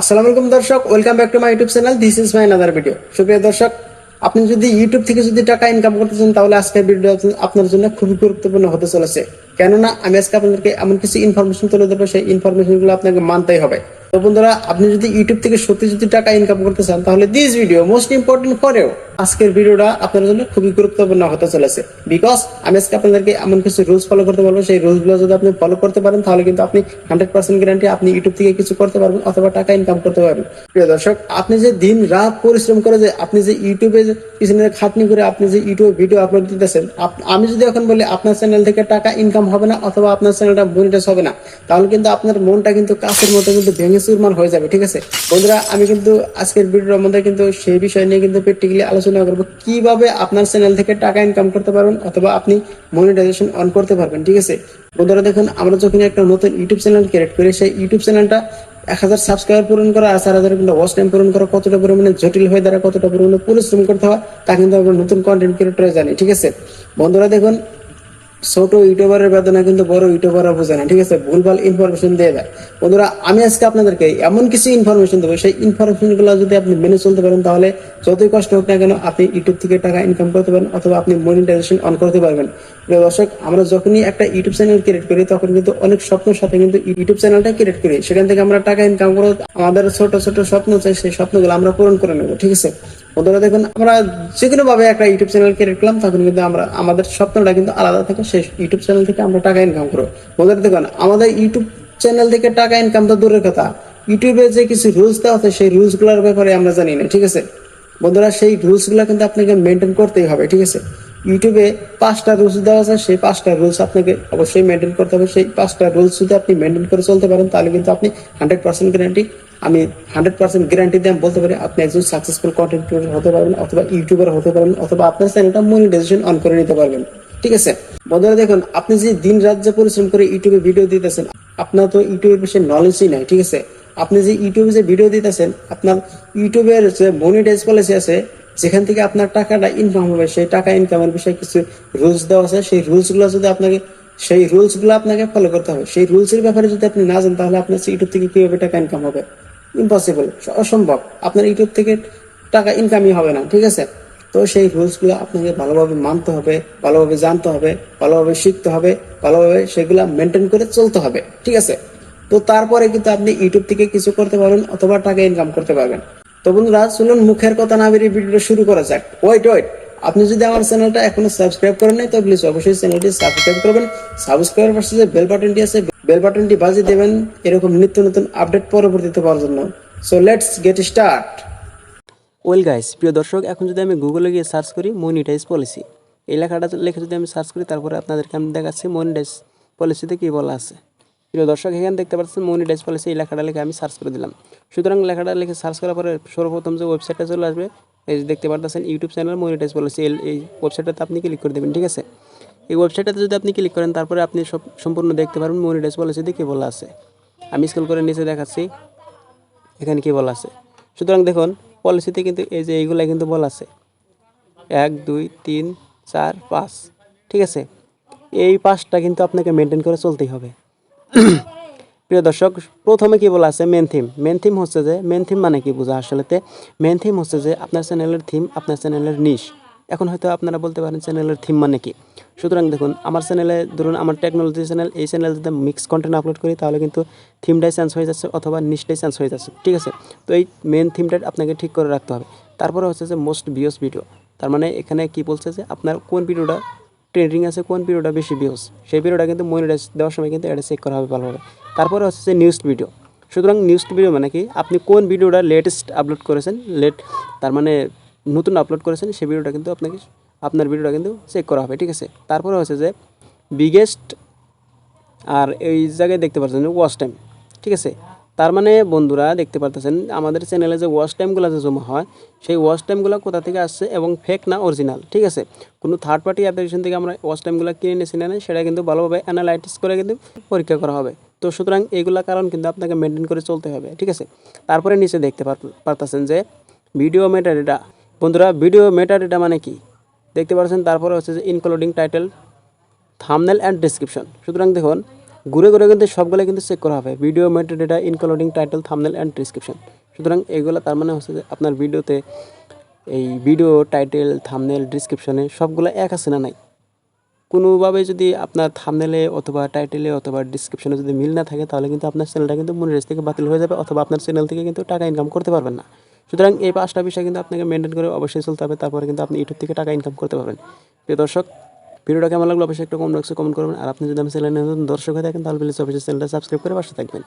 আসসালামু আলাইকুম দর্শক welcome back to my YouTube channel this is my another video সুপ্রিয় দর্শক, আপনি যদি ইউটিউব থেকে যদি টাকা ইনকাম করতে চান, তাহলে আজকের ভিডিও আপনার জন্য খুবই গুরুত্বপূর্ণ হতে চলেছে। কেননা, আমি আজকে আপনাদেরকে এমন কিছু ইনফরমেশন তুলে দেবো সেই ইনফরমেশনগুলো আপনাকে মানতেই হবে। তো বন্ধুরা, আপনি যদি ইউটিউব থেকে সত্যি যদি টাকা ইনকাম করতে চান, তাহলে this video most important for you আজকের ভিডিওটা আপনার জন্য খুবই গুরুত্বপূর্ণ হতে চলেছে। বিকজ আমি আজকে আপনাদেরকে এমন কিছু রুলস ফলো করতে পারব সেই রুলসগুলো যদি আপনি ফলো করতে পারেন, তাহলে কিন্তু আপনি হান্ড্রেড পার্সেন্ট গ্যারান্টি আপনি ইউটিউব থেকে কিছু করতে পারবেন অথবা টাকা ইনকাম করতে পারবেন। প্রিয় দর্শক, আপনি যে দিন রাত পরিশ্রম করে যে আপনি যে ইউটিউবে পিছনে খাটনি করে আপনি যে ইউটিউবে ভিডিও আপলোড দিতেছেন আমি যদি এখন বলি আপনার চ্যানেল থেকে টাকা ইনকাম হবে না অথবা আপনার চ্যানেলটা মনিটাইজ হবে না, তাহলে কিন্তু আপনার মনটা কিন্তু কাছের মতো কিন্তু ভেঙে চুরমার হয়ে যাবে, ঠিক আছে? বন্ধুরা, আমি কিন্তু আজকের ভিডিওর মধ্যে কিন্তু সেই বিষয় নিয়ে কিন্তু প্র্যাকটিক্যালি আলোচনা করব কীভাবে আপনার চ্যানেল থেকে টাকা ইনকাম করতে পারবেন অথবা আপনি মনিটাইজেশন অন করতে পারবেন, ঠিক আছে? বন্ধুরা, দেখুন, আমরা যখন একটা নতুন ইউটিউব চ্যানেল ক্রিয়েট করি, সেই ইউটিউব চ্যানেলটা এক হাজার সাবস্ক্রাইবার পূরণ করা আর চার হাজার কিন্তু ওয়াচ টাইম পূরণ করা কতটা পরিমাণে জটিল হয়ে দাঁড়া কতটা পরিমাণে পরিশ্রম করতে হয়, তা কিন্তু আমরা নতুন কন্টেন্ট ক্রিয়েটরে জানি, ঠিক আছে? বন্ধুরা, দেখুন ছোট ইউটিউবারের বেদনা কিন্তু বড় ইউটিউবাররা বোঝে না, ঠিক আছে? ভুলভাল ইনফরমেশন দিয়ে দেয়। বন্ধুরা, আমি আজকে আপনাদেরকে এমন কিছু ইনফরমেশন দেবো, সেই ইনফরমেশনগুলো যদি আপনি মেনে চলতে পারেন, তাহলে যতই কষ্ট হোক না কেন আপনি ইউটিউব থেকে টাকা ইনকাম করতে পারেন অথবা আপনি মনিটাইজেশন অন করতে পারবেন। দর্শক, আমরা যখনই একটা ইউটিউব চ্যানেল ক্রিয়েট করি, তখন কিন্তু অনেক স্বপ্নের সাথে কিন্তু ইউটিউব চ্যানেলটা ক্রিয়েট করি। সেখান থেকে আমরা টাকা ইনকাম করে আমাদের ছোট ছোট স্বপ্ন চাই, সেই স্বপ্নগুলো আমরা পূরণ করে নেব, ঠিক আছে? দেখুন, আমরা যে একটা ইউটিউব চ্যানেল ক্রিয়েট করলাম তখন কিন্তু আমরা, আমাদের স্বপ্নটা কিন্তু আলাদা থাকে সেই ইউটিউব চ্যানেল থেকে আমরা টাকা ইনকাম করব। বন্ধুরা দেখুন, আমাদের ইউটিউব চ্যানেল থেকে টাকা ইনকাম তো দূরের কথা। ইউটিউবে যে কিছু রুলস দেওয়া আছে, সেই রুলসগুলোর ব্যাপারে আমরা জানি না, ঠিক আছে? বন্ধুরা, সেই রুলসগুলো কিন্তু আপনাকে মেনটেন করতেই হবে, ঠিক আছে? ইউটিউবে পাঁচটা রুলস দেওয়া আছে, সেই পাঁচটা রুলস আপনাকে অবশ্যই মেনটেন করতে হবে। সেই পাঁচটা রুলস যদি আপনি মেনটেন করে চলতে পারেন, তাহলে কিন্তু আপনি হান্ড্রেড পার্সেন্ট গ্যারান্টি আমি হান্ড্রেড পার্সেন্ট গ্যারান্টি দিয়ে বলতে পারি, আপনি একজন সাকসেসফুল কন্টেন্ট ক্রিয়েটর হতে পারবেন অথবা ইউটিউবার হতে পারবেন অথবা আপনার চ্যানেলটা মনিটাইজেশন অন করে নিতে পারবেন। ঠিক আছে? বন্ধুরা দেখুন, আপনি যে দিন রাত যে পরিশ্রম করে ইউটিউবে ভিডিও দিতেছেন, আপনার তো ইউটিউবের বিষয়ে নলেজই নাই, ঠিক আছে? আপনি যে ইউটিউবে যে ভিডিও দিতেছেন, আপনার ইউটিউবের যে মনিটাইজ পলিসি আছে যেখান থেকে আপনার টাকাটা ইনকাম হবে, সেই টাকা ইনকামের বিষয়ে কিছু রুলস দেওয়া আছে। সেই রুলসগুলো যদি আপনাকে, সেই রুলসগুলো আপনাকে ফলো করতে হবে। সেই রুলস এর ব্যাপারে যদি আপনি না জানেন, তাহলে আপনার ইউটিউব থেকে কীভাবে টাকা ইনকাম হবে? ইম্পসিবল অসম্ভব। আপনার ইউটিউব থেকে টাকা ইনকামই হবে না, ঠিক আছে? তো সেই রুলসগুলো আপনাকে ভালোভাবে মানতে হবে, ভালোভাবে জানতে হবে, ভালোভাবে শিখতে হবে, ভালোভাবে সেগুলা মেনটেন করে চলতে হবে, ঠিক আছে? তো তারপরে কিন্তু আপনি ইউটিউব থেকে কিছু করতে পারবেন অথবা টাকা ইনকাম করতে পারবেন। তো বন্ধুরা শুনুন মুখের কথা না বেরিয়ে ভিডিওটা শুরু করা যাক। ওয়েট ওয়েট আপনি যদি আমার চ্যানেলটা এখনও সাবস্ক্রাইব করেন নাই, তো প্লিজ অবশ্যই চ্যানেলটি সাবস্ক্রাইব করবেন। সাবস্ক্রাইব পাশে যে বেল বাটনটি আছে বেল বাটনটি বাজিয়ে দেবেন। এরকম নিত্য নতুন আপডেট পরবর্তীতে পাওয়ার জন্য। So let's get start well guys প্রিয় দর্শক, এখন যদি আমি গুগলে গিয়ে সার্চ করি মনিটাইজ পলিসি এই লেখাটা লিখে যদি আমি সার্চ করি, তারপরে আপনাদেরকে আমি দেখাচ্ছি মনিটাইজ পলিসিতে কী বলা আছে। প্রিয় দর্শক, এখানে দেখতে পাচ্ছেন মনিটাইজ পলিসি এই লেখাটা লিখে আমি সার্চ করে দিলাম। সুতরাং লেখাটা লিখে সার্চ করার পরে সর্বপ্রথম যে ওয়েবসাইটটা চলে আসবে, এই যে দেখতে পাচ্ছেন ইউটিউব চ্যানেল মনিটাইজ পলিসি এই ওয়েবসাইটটাতে আপনি ক্লিক করে দেবেন, ঠিক আছে? এই ওয়েবসাইটটাতে যদি আপনি ক্লিক করেন, তারপরে আপনি সব, সম্পূর্ণ দেখতে পারবেন মনিটাইজ পলিসিতে কী বলা আছে। আমি স্কুল করে নিচে দেখাচ্ছি, এখানে কী বলা আছে? সুতরাং দেখুন পলিসিতে কিন্তু এই যে এইগুলা কিন্তু বলা আছে। এক, দুই, তিন, চার, পাঁচ, ঠিক আছে? এই পাঁচটা কিন্তু আপনাকে মেনটেন করে চলতেই হবে। প্রিয় দর্শক, প্রথমে কি বলা আছে? মেন থিম মেন থিম হচ্ছে যে মেন থিম মানে কি বোঝা আসলেতে মেন থিম হচ্ছে যে, আপনার চ্যানেলের থিম আপনার চ্যানেলের নিশ এখন হয়তো আপনারা বলতে পারেন চ্যানেলের থিম মানে কি। সুতরাং দেখুন, আমার চ্যানেলে ধরুন আমার টেকনোলজি চ্যানেল এই চ্যানেল যদি মিক্স কন্টেন্ট আপলোড করি, তাহলে কিন্তু থিমটাই চেঞ্জ হয়ে যাচ্ছে অথবা নিশটাই চেঞ্জ হয়ে যাচ্ছে। ঠিক আছে? তো এই মেন থিমটা আপনাকে ঠিক করে রাখতে হবে। তারপরে হচ্ছে যে মোস্ট ভিউস ভিডিও তার মানে এখানে কি বলছে যে, আপনার কোন ভিডিওটা ট্রেন্ডিং আছে কোন ভিডিওটা বেশি ভিউস সেই ভিডিওটা কিন্তু মনিটাইজ দেওয়ার সময় কিন্তু এটা চেক করা হবে ভালোভাবে। তারপরে হচ্ছে যে নিউজ ভিডিও সুতরাং নিউজ ভিডিও মানে কি? আপনি কোন ভিডিওটা লেটেস্ট আপলোড করেছেন? লেট তার মানে নতুন আপলোড করেছেন, সেই ভিডিওটা কিন্তু আপনাকে আপনার ভিডিওটা কিন্তু চেক করা হবে, ঠিক আছে? তারপরে হচ্ছে যে বিগেস্ট আর এই জায়গায় দেখতে পাচ্ছেন ওয়াচ টাইম ঠিক আছে? তার মানে বন্ধুরা দেখতে পারতেছেন, আমাদের চ্যানেলে যে ওয়াচ টাইমগুলো যে জমা হয়, সেই ওয়াশ টাইমগুলো কোথা থেকে আসছে এবং ফেক না অরিজিনাল ঠিক আছে? কোনো থার্ড পার্টি অ্যাপ্লিকেশন থেকে আমরা ওয়াচ টাইমগুলো কিনে নিয়েছি না, সেটা কিন্তু ভালোভাবে অ্যানালাইটিস করে কিন্তু পরীক্ষা করা হবে। তো সুতরাং এইগুলা কারণ কিন্তু আপনাকে মেনটেন করে চলতে হবে, ঠিক আছে? তারপরে নিচে দেখতে পারতেছেন যে ভিডিও মেটাডেটা বন্ধুরা ভিডিও মেটাডেটা মানে কি? দেখতে পাচ্ছেন তারপরে হচ্ছে যে including title thumbnail and description সুতরাং দেখুন ঘুরে ঘুরে কিন্তু সবগুলো কিন্তু চেক করা হবে। Video meta data including title thumbnail and description সুতরাং এইগুলো তার মানে হচ্ছে যে আপনার ভিডিওতে এই ভিডিও টাইটেল থামনেল ডিসক্রিপশনে সবগুলো এক আছে না নাই? কোনোভাবে যদি আপনার থামনেলে অথবা টাইটেলে অথবা ডিসক্রিপশনে যদি মিল না থাকে, তাহলে কিন্তু আপনার চ্যানেলটা কিন্তু মনিটাইজ থেকে বাতিল হয়ে যাবে অথবা আপনার চ্যানেল থেকে কিন্তু টাকা ইনকাম করতে পারবেন না। সুতরাং এই পাঁচটা বিষয় কিন্তু আপনাকে মেনটেন করে অবশ্যই চলতে হবে, তারপরে কিন্তু আপনি ইউটিউব থেকে টাকা ইনকাম করতে পারবেন। প্রিয় দর্শক ভিডিওটা কেমন লাগল অবশ্যই একটা কমেন্ট বক্সে কমেন্ট করবেন। আর আপনি যদি আমি চ্যানেলে নতুন দর্শক হয়ে থাকেন, তাহলে প্লিজ অবশ্যই চ্যানেলটা সাবস্ক্রাইব করে পাশে থাকবেন।